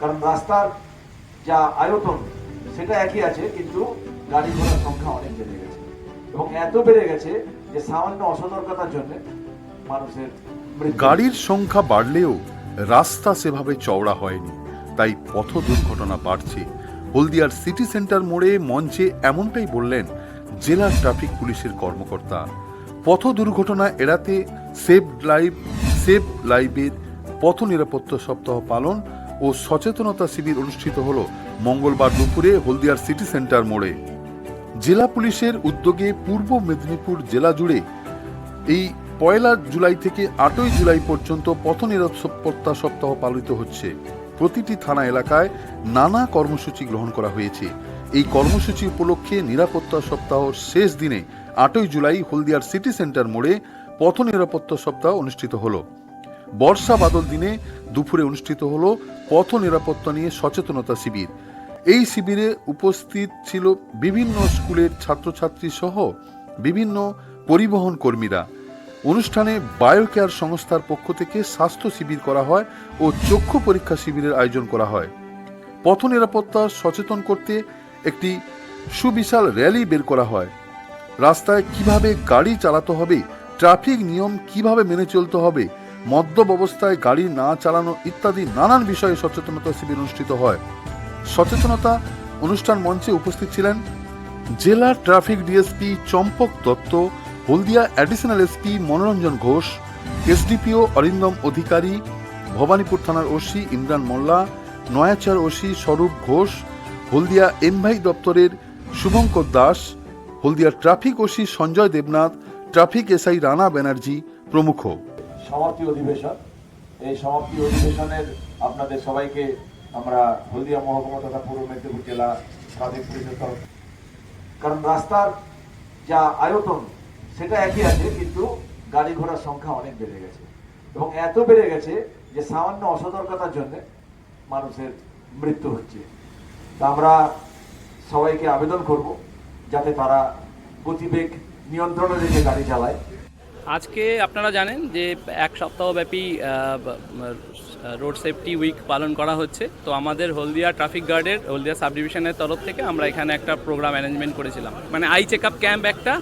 কারণ রাস্তার যা আয়তন, সেটা একই আছে, কিন্তু গাড়ি ঘোড়ার সংখ্যা অনেক বেড়ে গেছে। এবং এত বেড়ে গেছে যে সামান্য অসতর্কতার জন্য মানুষের গাড়ির সংখ্যা বাড়লেও রাস্তা সেভাবে চওড়া হয়নি, তাই পথ দুর্ঘটনা বাড়ছে। হলদিয়ার সিটি সেন্টার মোড়ে মঞ্চে এমনটাই বললেন জেলা ট্রাফিক পুলিশের কর্মকর্তা। পথ দুর্ঘটনা এড়াতে সেভ লাইভ, সেভ লাইভের পথ নিরাপত্তা সপ্তাহ পালন ও সচেতনতা শিবির অনুষ্ঠিত হল মঙ্গলবার দুপুরে হলদিয়ার সিটি সেন্টার মোড়ে। জেলা পুলিশের উদ্যোগে পূর্ব মেদিনীপুর জেলা জুড়ে এই পয়লা জুলাই থেকে আটই জুলাই পর্যন্ত পথ নিরাপত্তা সপ্তাহ পালিত হচ্ছে। প্রতিটি থানা এলাকায় নানা কর্মসূচি গ্রহণ করা হয়েছে। এই কর্মসূচি উপলক্ষে নিরাপত্তা সপ্তাহ শেষ দিনে আটই জুলাই হলদিয়ার সিটি সেন্টার মোড়ে পথ নিরাপত্তা সপ্তাহ অনুষ্ঠিত হলো। বর্ষা বাদল দিনে দুপুরে অনুষ্ঠিত হল পথ নিরাপত্তা নিয়ে সচেতনতা শিবির। এই শিবিরে উপস্থিত ছিল বিভিন্ন স্কুলের ছাত্রছাত্রী সহ বিভিন্ন পরিবহন কর্মীরা। অনুষ্ঠানে বায়োকেয়ার সংস্থার পক্ষ থেকে স্বাস্থ্য শিবির করা হয় ও চক্ষু পরীক্ষা শিবিরের আয়োজন করা হয়। পথ নিরাপত্তা সচেতন করতে একটি সুবিশাল র্যালি বের করা হয়। রাস্তায় কীভাবে গাড়ি চালাতে হবে, ট্রাফিক নিয়ম কীভাবে মেনে চলতে হবে মদ্যপ অবস্থায় গাড়ি না চালানো ইত্যাদি নানান বিষয়ে সচেতনতা শিবির অনুষ্ঠিত হয়। সচেতনতা অনুষ্ঠান মঞ্চে উপস্থিত ছিলেন জেলা traffic DSP Champak Dutta, Haldia additional SP Manoranjan Ghosh, SDPO Arindam Adhikari, Bhabanipur থানার OC Imran Molla, Nayachar OC Swarup Ghosh, Haldia MVI দপ্তরের Subhankar Das, Haldia traffic OC Sanjay Debnath, traffic SI Rana Banerjee প্রমুখ। সমাপ্তি অধিবেশন। এই সমাপ্তি অধিবেশনের আপনাদের সবাইকে আমরা হলদিয়া মহকুমা তথা পূর্ব মেদিনীপুর জেলা ট্রাফিক পুলিশের কারণ রাস্তার যা আয়তন, সেটা একই আছে, কিন্তু গাড়ি ঘোড়ার সংখ্যা অনেক বেড়ে গেছে। এবং এত বেড়ে গেছে যে সামান্য অসতর্কতার জন্য মানুষের মৃত্যু হচ্ছে। তা আমরা সবাইকে আবেদন করব যাতে তারা গতিবেগ নিয়ন্ত্রণে রেখে গাড়ি চালায়। আজকে আপনারা জানেন যে এক সপ্তাহব্যাপী রোড সেফটি উইক পালন করা হচ্ছে। তো আমাদের হলদিয়া ট্রাফিক গার্ডের, হলদিয়া সাব ডিভিশনের তরফ থেকে আমরা এখানে একটা প্রোগ্রাম অ্যারেঞ্জমেন্ট করেছিলাম। মানে আই চেক আপ ক্যাম্প একটা,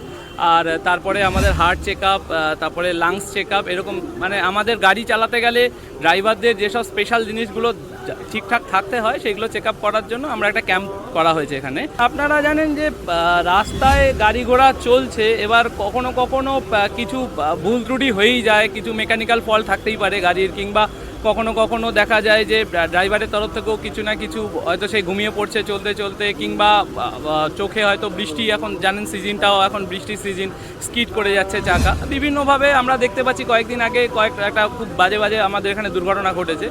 আর তারপরে আমাদের হার্ট চেক আপ তারপরে লাংস চেক আপ এরকম মানে আমাদের গাড়ি চালাতে গেলে ড্রাইভারদের যেসব স্পেশাল জিনিসগুলো ঠিকঠাক থাকতে হয়, সেগুলো চেক আপ করার জন্য আমরা একটা ক্যাম্প করা হয়েছে এখানে। আপনারা জানেন যে রাস্তায় গাড়ি ঘোড়া চলছে, এবার কখনো কখনো কিছু ভুল ত্রুটি হয়েই যায়, কিছু মেকানিক্যাল ফল থাকতেই পারে গাড়ির, কিংবা কখনো কখনো দেখা যায় যে ড্রাইভারের তরফ থেকেও কিছু না কিছু, হয়তো সে ঘুমিয়ে পড়ছে চলতে চলতে, কিংবা চোখে হয়তো বৃষ্টি, এখন জানেন সিজনটাও, এখন বৃষ্টির সিজন স্কিড করে যাচ্ছে চাকা। বিভিন্নভাবে আমরা দেখতে পাচ্ছি, কয়েকদিন আগে কয়েক, একটা খুব বাজে বাজে আমাদের এখানে দুর্ঘটনা ঘটেছে।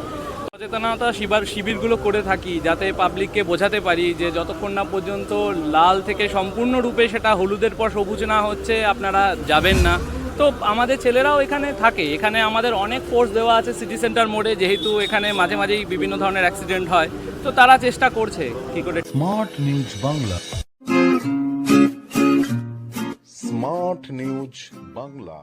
সচেতনতা শিবির শিবিরগুলো করে থাকি, যাতে পাবলিককে বোঝাতে পারি যে যতক্ষণ না পর্যন্ত লাল থেকে সম্পূর্ণরূপে সেটা হলুদের পর সবুজ না হচ্ছে, আপনারা যাবেন না। তো আমাদের ছেলেরাও এখানে থাকে। এখানে আমাদের অনেক ফোর্স দেওয়া আছে সিটি সেন্টার মোড়ে, যেহেতু এখানে মাঝে মাঝেই বিভিন্ন ধরনের অ্যাক্সিডেন্ট হয়। তো তারা চেষ্টা করছে কী করে smart news Bangla smart news Bangla